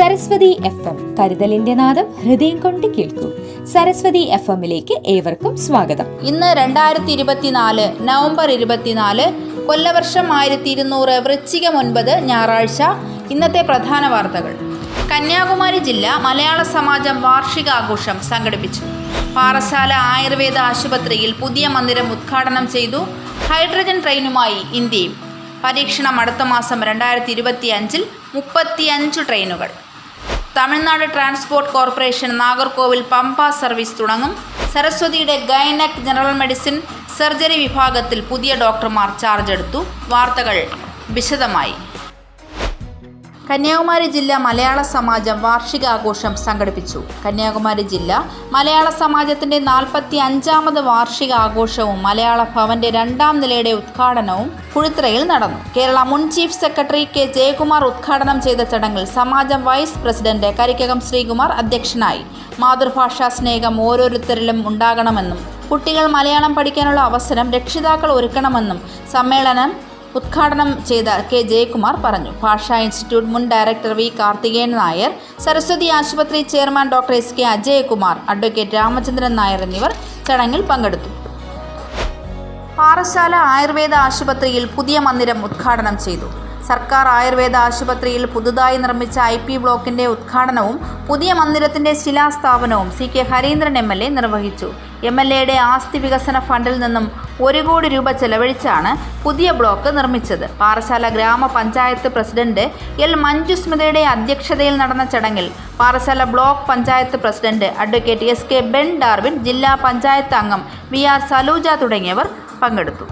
Saraswati F M കരുതലിന്റെ നാദം ഹൃദയം കൊണ്ട് കേൾക്കൂ. സരസ്വതി എഫ് എമ്മിലേക്ക് ഏവർക്കും സ്വാഗതം. ഇന്ന് രണ്ടായിരത്തി ഇരുപത്തിനാല് നവംബർ ഇരുപത്തിനാല് കൊല്ലവർഷം ആയിരത്തി ഇരുന്നൂറ് വൃശ്ചികം ഒൻപത് ഞായറാഴ്ച. ഇന്നത്തെ പ്രധാന വാർത്തകൾ. കന്യാകുമാരി ജില്ല മലയാള സമാജം വാർഷികാഘോഷം സംഘടിപ്പിച്ചു. പാറശാല ആയുർവേദ ആശുപത്രിയിൽ പുതിയ മന്ദിരം ഉദ്ഘാടനം ചെയ്തു ഹൈഡ്രജൻ ട്രെയിനുമായി ഇന്ത്യയും. പരീക്ഷണം അടുത്ത മാസം രണ്ടായിരത്തി ഇരുപത്തി അഞ്ചിൽ മുപ്പത്തിയഞ്ച് ട്രെയിനുകൾ. Tamil Nadu transport corporation Nagercoil Pamba service തുടങ്ങും. സരസ്വതിയുടെ ഗൈനക് ജനറൽ മെഡിസിൻ സർജറി വിഭാഗത്തിൽ പുതിയ ഡോക്ടർമാർ ചാർജ് എടുത്തു വാർത്തകൾ വിശദമായി. കന്യാകുമാരി ജില്ല മലയാള സമാജം വാർഷികാഘോഷം സംഘടിപ്പിച്ചു. കന്യാകുമാരി ജില്ല മലയാള സമാജത്തിന്റെ നാൽപ്പത്തി അഞ്ചാമത് വാർഷികാഘോഷവും മലയാള ഭവന്റെ രണ്ടാം നിലയുടെ ഉദ്ഘാടനവും പുഴുത്തറയിൽ നടന്നു. കേരള മുൻ ചീഫ് സെക്രട്ടറി കെ ജയകുമാർ ഉദ്ഘാടനം ചെയ്ത ചടങ്ങിൽ സമാജം വൈസ് പ്രസിഡന്റ് കരിക്കകം ശ്രീകുമാർ അധ്യക്ഷനായി. മാതൃഭാഷാ സ്നേഹം ഓരോരുത്തരിലും ഉണ്ടാകണമെന്നും കുട്ടികൾ മലയാളം പഠിക്കാനുള്ള അവസരം രക്ഷിതാക്കൾ ഒരുക്കണമെന്നും സമ്മേളനം ഉദ്ഘാടനം ചെയ്ത കെ ജയകുമാർ പറഞ്ഞു. ഭാഷാ ഇൻസ്റ്റിറ്റ്യൂട്ട് മുൻ ഡയറക്ടർ വി കാർത്തികേയൻ നായർ സരസ്വതി ആശുപത്രി chairman doctor S K Ajayakumar advocate Ramachandran Nair എന്നിവർ ചടങ്ങിൽ പങ്കെടുത്തു. പാറശാല ആയുർവേദ ആശുപത്രിയിൽ പുതിയ മന്ദിരം ഉദ്ഘാടനം ചെയ്തു. സർക്കാർ ആയുർവേദ ആശുപത്രിയിൽ പുതുതായി നിർമ്മിച്ച ഐ പി ബ്ലോക്കിന്റെ ഉദ്ഘാടനവും പുതിയ മന്ദിരത്തിന്റെ ശിലാസ്ഥാപനവും C K Hareendran M L A നിർവഹിച്ചു. എം എൽ എയുടെ ആസ്തി വികസന ഫണ്ടിൽ നിന്നും ഒരു കോടി രൂപ ചെലവഴിച്ചാണ് പുതിയ ബ്ലോക്ക് നിർമ്മിച്ചത്. പാറശാല ഗ്രാമപഞ്ചായത്ത് പ്രസിഡന്റ് എൽ മഞ്ജുസ്മിതയുടെ അധ്യക്ഷതയിൽ നടന്ന ചടങ്ങിൽ Parassala block panchayat president advocate S K Ben Darwin ജില്ലാ പഞ്ചായത്ത് അംഗം വി ആർ സലൂജ തുടങ്ങിയവർ പങ്കെടുത്തു.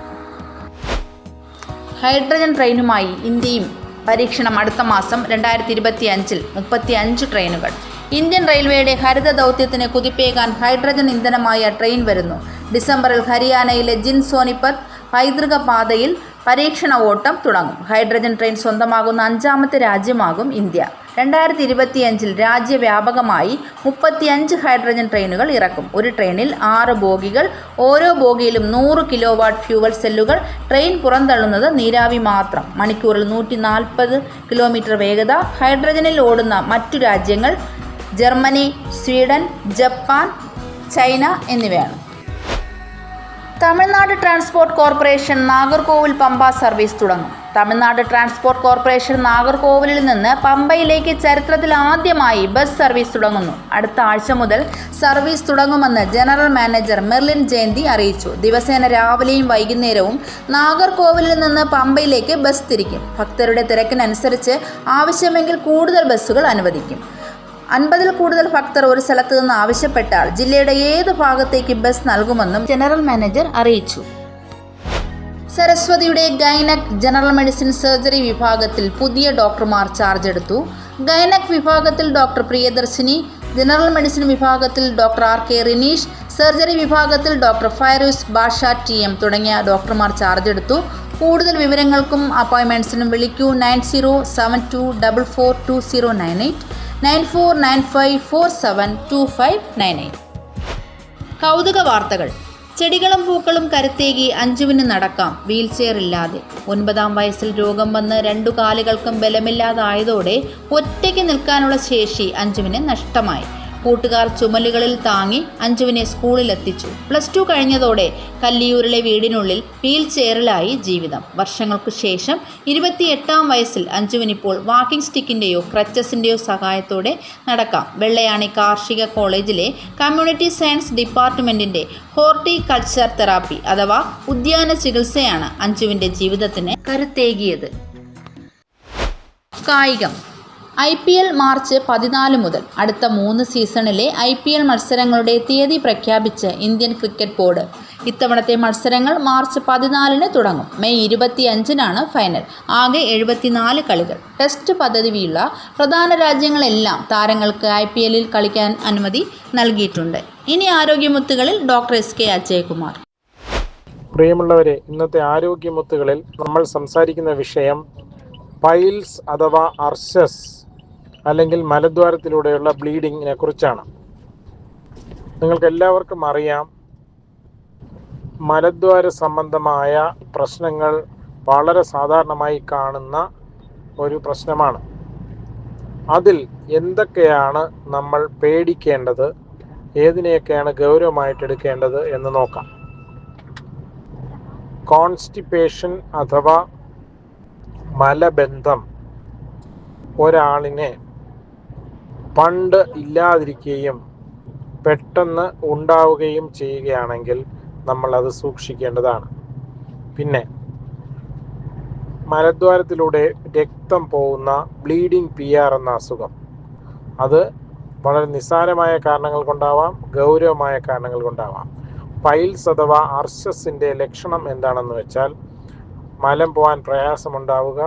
ഹൈഡ്രജൻ ട്രെയിനുമായി ഇന്ത്യയും പരീക്ഷണം അടുത്ത മാസം രണ്ടായിരത്തി ഇരുപത്തി അഞ്ചിൽ മുപ്പത്തി അഞ്ച് ട്രെയിനുകൾ. ഇന്ത്യൻ റെയിൽവേയുടെ ഹരിത ദൗത്യത്തിന് കുതിപ്പേകാൻ ഹൈഡ്രജൻ ഇന്ധനമായ ട്രെയിൻ വരുന്നു. ഡിസംബറിൽ ഹരിയാനയിലെ ജിൻ സോനിപത് പൈതൃക പാതയിൽ പരീക്ഷണ ഓട്ടം തുടങ്ങും. ഹൈഡ്രജൻ ട്രെയിൻ സ്വന്തമാകുന്ന അഞ്ചാമത്തെ രാജ്യമാകും ഇന്ത്യ. രണ്ടായിരത്തി ഇരുപത്തിയഞ്ചിൽ രാജ്യവ്യാപകമായി മുപ്പത്തിയഞ്ച് ഹൈഡ്രജൻ ട്രെയിനുകൾ ഇറക്കും. ഒരു ട്രെയിനിൽ ആറ് ബോഗികൾ ഓരോ ബോഗിയിലും നൂറ് കിലോ വാട്ട് ഫ്യൂവൽ സെല്ലുകൾ ട്രെയിൻ പുറന്തള്ളുന്നത് നീരാവി മാത്രം. മണിക്കൂറിൽ നൂറ്റി നാൽപ്പത് കിലോമീറ്റർ വേഗത ഹൈഡ്രജനിൽ ഓടുന്ന മറ്റു രാജ്യങ്ങൾ ജർമ്മനി സ്വീഡൻ ജപ്പാൻ ചൈന എന്നിവയാണ്. Tamil Nadu transport corporation Nagercoil Pamba service തുടങ്ങും. തമിഴ്നാട് ട്രാൻസ്പോർട്ട് കോർപ്പറേഷൻ നാഗർകോവിലിൽ നിന്ന് പമ്പയിലേക്ക് ചരിത്രത്തിൽ ആദ്യമായി ബസ് സർവീസ് തുടങ്ങുന്നു. അടുത്ത ആഴ്ച മുതൽ സർവീസ് തുടങ്ങുമെന്ന് ജനറൽ മാനേജർ മെർലിൻ ജയന്തി അറിയിച്ചു. ദിവസേന രാവിലെയും വൈകുന്നേരവും നാഗർകോവിലിൽ നിന്ന് പമ്പയിലേക്ക് ബസ് തിരിക്കും. ഭക്തരുടെ തിരക്കിനനുസരിച്ച് ആവശ്യമെങ്കിൽ കൂടുതൽ ബസ്സുകൾ അനുവദിക്കും. അൻപതിൽ കൂടുതൽ ഭക്തർ ഒരു സ്ഥലത്ത് നിന്ന് ആവശ്യപ്പെട്ടാൽ ജില്ലയുടെ ഏത് ഭാഗത്തേക്ക് ബസ് നൽകുമെന്നും ജനറൽ മാനേജർ അറിയിച്ചു. സരസ്വതിയുടെ ഗൈനക് ജനറൽ മെഡിസിൻ സർജറി വിഭാഗത്തിൽ പുതിയ ഡോക്ടർമാർ ചാർജ് എടുത്തു. ഗൈനക് വിഭാഗത്തിൽ ഡോക്ടർ പ്രിയദർശിനി ജനറൽ മെഡിസിൻ വിഭാഗത്തിൽ doctor R K Rineesh surgery വിഭാഗത്തിൽ doctor Fairoos Basha T M തുടങ്ങിയ ഡോക്ടർമാർ ചാർജ് എടുത്തു. കൂടുതൽ വിവരങ്ങൾക്കും അപ്പോയിൻമെന്റ്സിനും വിളിക്കൂ nine zero seven two double four two zero nine eight. Nine four nine five four seven two five nine eight. കൗതുക വാർത്തകൾ. ചെടികളും പൂക്കളും കരുത്തേകി അഞ്ജുവിന് നടക്കാം. വീൽ ചെയർ ഇല്ലാതെ ഒൻപതാം വയസ്സിൽ രോഗം വന്ന് രണ്ടു കാലുകൾക്കും ബലമില്ലാതായതോടെ ഒറ്റയ്ക്ക് നിൽക്കാനുള്ള ശേഷി അഞ്ജുവിന് നഷ്ടമായി. കൂട്ടുകാർ ചുമലുകളിൽ താങ്ങി അഞ്ജുവിനെ സ്കൂളിലെത്തിച്ചു. പ്ലസ് ടു കഴിഞ്ഞതോടെ കല്ലിയൂരിലെ വീടിനുള്ളിൽ വീൽ ചെയറിലായി ജീവിതം. വർഷങ്ങൾക്കു ശേഷം ഇരുപത്തിയെട്ടാം വയസ്സിൽ അഞ്ജുവിനിപ്പോൾ വാക്കിംഗ് സ്റ്റിക്കിന്റെയോ ക്രച്ചസിന്റെയോ സഹായത്തോടെ നടക്കാം. വെള്ളയാണി കാർഷിക കോളേജിലെ കമ്മ്യൂണിറ്റി സയൻസ് ഡിപ്പാർട്ട്മെന്റിന്റെ ഹോർട്ടികൾച്ചർ തെറാപ്പി അഥവാ ഉദ്യാന ചികിത്സയാണ് അഞ്ജുവിന്റെ ജീവിതത്തിന് കരുത്തേകിയത്. കായികം. ഐ പി എൽ മാർച്ച് പതിനാല് മുതൽ അടുത്ത മൂന്ന് സീസണിലെ ഐ പി എൽ മത്സരങ്ങളുടെ തീയതി പ്രഖ്യാപിച്ച് ഇന്ത്യൻ ക്രിക്കറ്റ് ബോർഡ്. ഇത്തവണത്തെ മത്സരങ്ങൾ മാർച്ച് പതിനാലിന് തുടങ്ങും. മെയ് ഇരുപത്തിയഞ്ചിനാണ് ഫൈനൽ. ആകെ എഴുപത്തിനാല് കളികൾ. ടെസ്റ്റ് പദ്ധതിയുള്ള പ്രധാന രാജ്യങ്ങളെല്ലാം താരങ്ങൾക്ക് ഐ പി എല്ലിൽ കളിക്കാൻ അനുമതി നൽകിയിട്ടുണ്ട്. ഇനി ആരോഗ്യമുത്തുകളിൽ ഡോക്ടർ എസ് കെ അജയകുമാർ. പ്രിയമുള്ളവരെ ഇന്നത്തെ ആരോഗ്യമുത്തുകളിൽ നമ്മൾ സംസാരിക്കുന്ന വിഷയം പൈൽസ് അഥവാ അർശസ് അല്ലെങ്കിൽ മലദ്വാരത്തിലൂടെയുള്ള ബ്ലീഡിങ്ങിനെ കുറിച്ചാണ്. നിങ്ങൾക്ക് എല്ലാവർക്കും അറിയാം മലദ്വാര സംബന്ധമായ പ്രശ്നങ്ങൾ വളരെ സാധാരണമായി കാണുന്ന ഒരു പ്രശ്നമാണ്. അതിൽ എന്തൊക്കെയാണ് നമ്മൾ പേടിക്കേണ്ടത് ഏതിനെയൊക്കെയാണ് ഗൗരവമായിട്ട് എടുക്കേണ്ടത് എന്ന് നോക്കാം. കോൺസ്റ്റിപ്പേഷൻ അഥവാ മലബന്ധം. ഒരാളിനെ പണ്ട് ഇല്ലാതിരിക്കുകയും പെട്ടെന്ന് ഉണ്ടാവുകയും ചെയ്യുകയാണെങ്കിൽ നമ്മൾ അത് സൂക്ഷിക്കേണ്ടതാണ്. പിന്നെ മലദ്വാരത്തിലൂടെ രക്തം പോകുന്ന ബ്ലീഡിംഗ് പി ആർ എന്ന അസുഖം. അത് വളരെ നിസ്സാരമായ കാരണങ്ങൾ കൊണ്ടാവാം ഗൗരവമായ കാരണങ്ങൾ കൊണ്ടാവാം. പൈൽസ് അഥവാ അർശസിന്റെ ലക്ഷണം എന്താണെന്ന് വെച്ചാൽ മലം പോകാൻ പ്രയാസമുണ്ടാവുക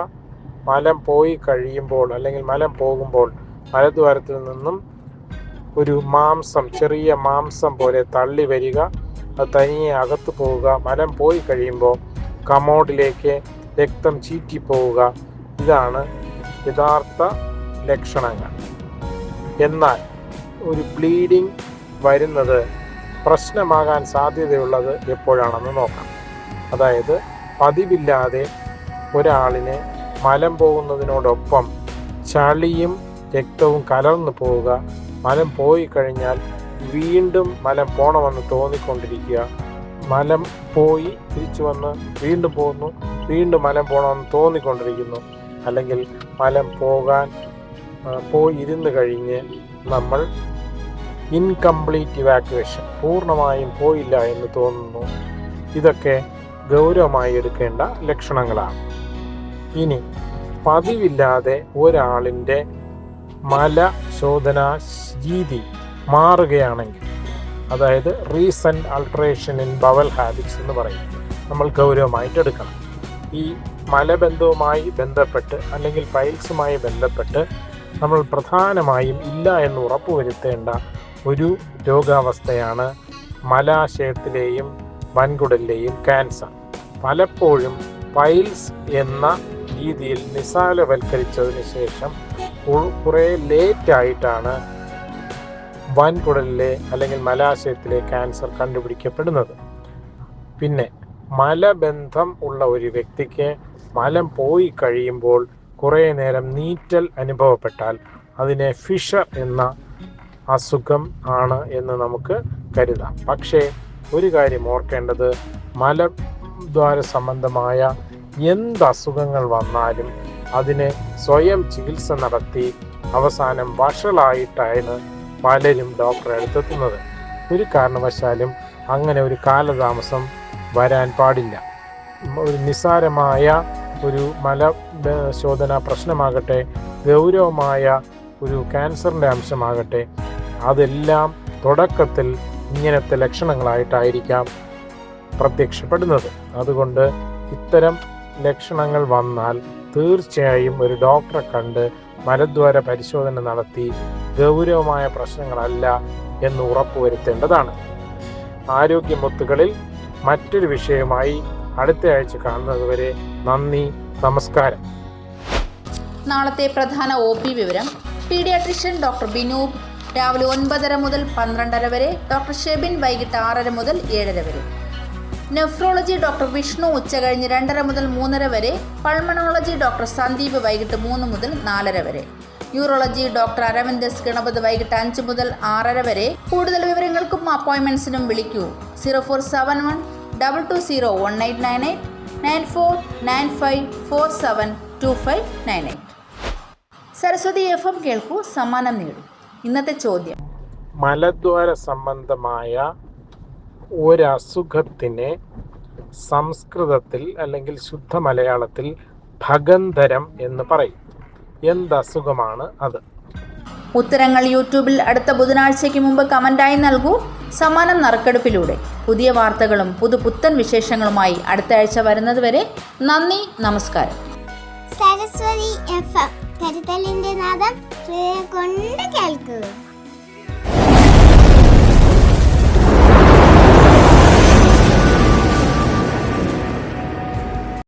മലം പോയി കഴിയുമ്പോൾ അല്ലെങ്കിൽ മലം പോകുമ്പോൾ മലദ്വാരത്തിൽ നിന്നും ഒരു മാംസം ചെറിയ മാംസം പോലെ തള്ളി വരിക. അത് തനിയെ അകത്ത് പോവുക. മലം പോയി കഴിയുമ്പോൾ കമോഡിലേക്ക് രക്തം ചീറ്റിപ്പോവുക. ഇതാണ് യഥാർത്ഥ ലക്ഷണങ്ങൾ. എന്നാൽ ഒരു ബ്ലീഡിംഗ് വരുന്നത് പ്രശ്നമാകാൻ സാധ്യതയുള്ളത് എപ്പോഴാണെന്ന് നോക്കാം. അതായത് പതിവില്ലാതെ ഒരാളിന് മലം പോകുന്നതിനോടൊപ്പം ചളിയും രക്തവും കലർന്നു പോവുക. മലം പോയി കഴിഞ്ഞാൽ വീണ്ടും മലം പോണമെന്ന് തോന്നിക്കൊണ്ടിരിക്കുക. മലം പോയി തിരിച്ചു വന്ന് വീണ്ടും പോകുന്നു വീണ്ടും മലം പോകണമെന്ന് തോന്നിക്കൊണ്ടിരിക്കുന്നു. അല്ലെങ്കിൽ മലം പോകാൻ പോയി ഇരുന്ന് കഴിഞ്ഞ് നമ്മൾ ഇൻകംപ്ലീറ്റ് ഇവാക്യുവേഷൻ പൂർണമായും പോയില്ല എന്ന് തോന്നുന്നു. ഇതൊക്കെ ഗൗരവമായി എടുക്കേണ്ട ലക്ഷണങ്ങളാണ്. ഇനി പതിവില്ലാതെ ഒരാളിന്റെ മല ശോധന രീതി മാറുകയാണെങ്കിൽ അതായത് recent alteration in bowel habits എന്ന് പറയും നമ്മൾ ഗൗരവമായിട്ട് എടുക്കണം. ഈ മലബന്ധവുമായി ബന്ധപ്പെട്ട് അല്ലെങ്കിൽ പൈൽസുമായി ബന്ധപ്പെട്ട് നമ്മൾ പ്രധാനമായും ഇല്ല എന്ന് ഉറപ്പുവരുത്തേണ്ട ഒരു രോഗാവസ്ഥയാണ് മലാശയത്തിലെയും വൻകുടലിലെയും ക്യാൻസർ പലപ്പോഴും പൈൽസ് എന്ന രീതിയിൽ നിസാലവൽക്കരിച്ചതിന് ശേഷം കുറേ ലേറ്റ് ആയിട്ടാണ് വൻകുടലിലെ അല്ലെങ്കിൽ മലാശയത്തിലെ ക്യാൻസർ കണ്ടുപിടിക്കപ്പെടുന്നത്. പിന്നെ മലബന്ധം ഉള്ള ഒരു വ്യക്തിക്ക് മലം പോയി കഴിയുമ്പോൾ കുറേ നേരം നീറ്റൽ അനുഭവപ്പെട്ടാൽ അതിനെ ഫിഷർ എന്ന അസുഖം ആണ് എന്ന് നമുക്ക് കരുതാം. പക്ഷേ ഒരു കാര്യം ഓർക്കേണ്ടത് മലദ്വാര സംബന്ധമായ എന്ത് അസുഖങ്ങൾ വന്നാലും അതിന് സ്വയം ചികിത്സ നടത്തി അവസാനം വഷളായിട്ടാണ് പലരും ഡോക്ടറെ അടുത്തെത്തുന്നത്. ഒരു കാരണവശാലും അങ്ങനെ ഒരു കാലതാമസം വരാൻ പാടില്ല. ഒരു നിസ്സാരമായ ഒരു മല ശോധന പ്രശ്നമാകട്ടെ ഗൗരവമായ ഒരു ക്യാൻസറിന്റെ അംശമാകട്ടെ അതെല്ലാം തുടക്കത്തിൽ ഇങ്ങനത്തെ ലക്ഷണങ്ങളായിട്ടായിരിക്കാം പ്രത്യക്ഷപ്പെടുന്നത്. അതുകൊണ്ട് ഇത്തരം ലക്ഷണങ്ങൾ വന്നാൽ തീർച്ചയായും ഒരു ഡോക്ടറെ കണ്ട് മലദ്വാര പരിശോധന നടത്തി ഗൗരവമായ പ്രശ്നങ്ങളല്ല എന്ന് ഉറപ്പുവരുത്തേണ്ടതാണ്. ആരോഗ്യമുത്തുകളിൽ മറ്റൊരു വിഷയമായി അടുത്ത ആഴ്ച കാണുന്നതുവരെ നന്ദി നമസ്കാരം. നാളത്തെ പ്രധാന ഒ പി വിവരം പീഡിയാട്രിഷ്യൻ ഡോക്ടർ ബിനൂബ് രാവിലെ ഒൻപതര മുതൽ പന്ത്രണ്ടര വരെ ഡോക്ടർ ഷെബിൻ വൈകിട്ട് ആറര മുതൽ ഏഴര വരെ. നെഫ്രോളജി ഡോക്ടർ വിഷ്ണു ഉച്ചകഴിഞ്ഞ് രണ്ടര മുതൽ മൂന്നര വരെ പൾമണോളജി ഡോക്ടർ സന്ദീപ് വൈകിട്ട് മൂന്ന് മുതൽ നാലര വരെ. Urology doctor Aravind S Ganapath വൈകിട്ട് അഞ്ച് മുതൽ ആറര വരെ. കൂടുതൽ വിവരങ്ങൾക്കും അപ്പോയിൻമെന്റ്സിനും വിളിക്കൂ. Zero four seven one double two zero one eight nine eight nine four nine five four seven two five nine eight. Saraswathi F M കേൾക്കൂ സമ്മാനം നേടും. ഇന്നത്തെ ചോദ്യം. മലദ്വാര സംബന്ധമായ ഒരസുഖത്തിനെ സംസ്കൃതത്തിൽ അല്ലെങ്കിൽ ശുദ്ധ മലയാളത്തിൽ ഭഗന്ധരം എന്ന് പറയും. എന്ത് അസുഖമാണ് അത്? ഉത്തരങ്ങൾ യൂട്യൂബിൽ അടുത്ത ബുധനാഴ്ചയ്ക്ക് മുമ്പ് കമന്റായി നൽകൂ. സമാനം നറുക്കെടുപ്പിലൂടെ പുതിയ വാർത്തകളും പുതു പുത്തൻ വിശേഷങ്ങളുമായി അടുത്ത ആഴ്ച വരുന്നതുവരെ നന്ദി നമസ്കാരം. സരസ്വതി എഫ് എം കരുതലിന്റെ നാദം കൊണ്ട് കേൾക്കുക.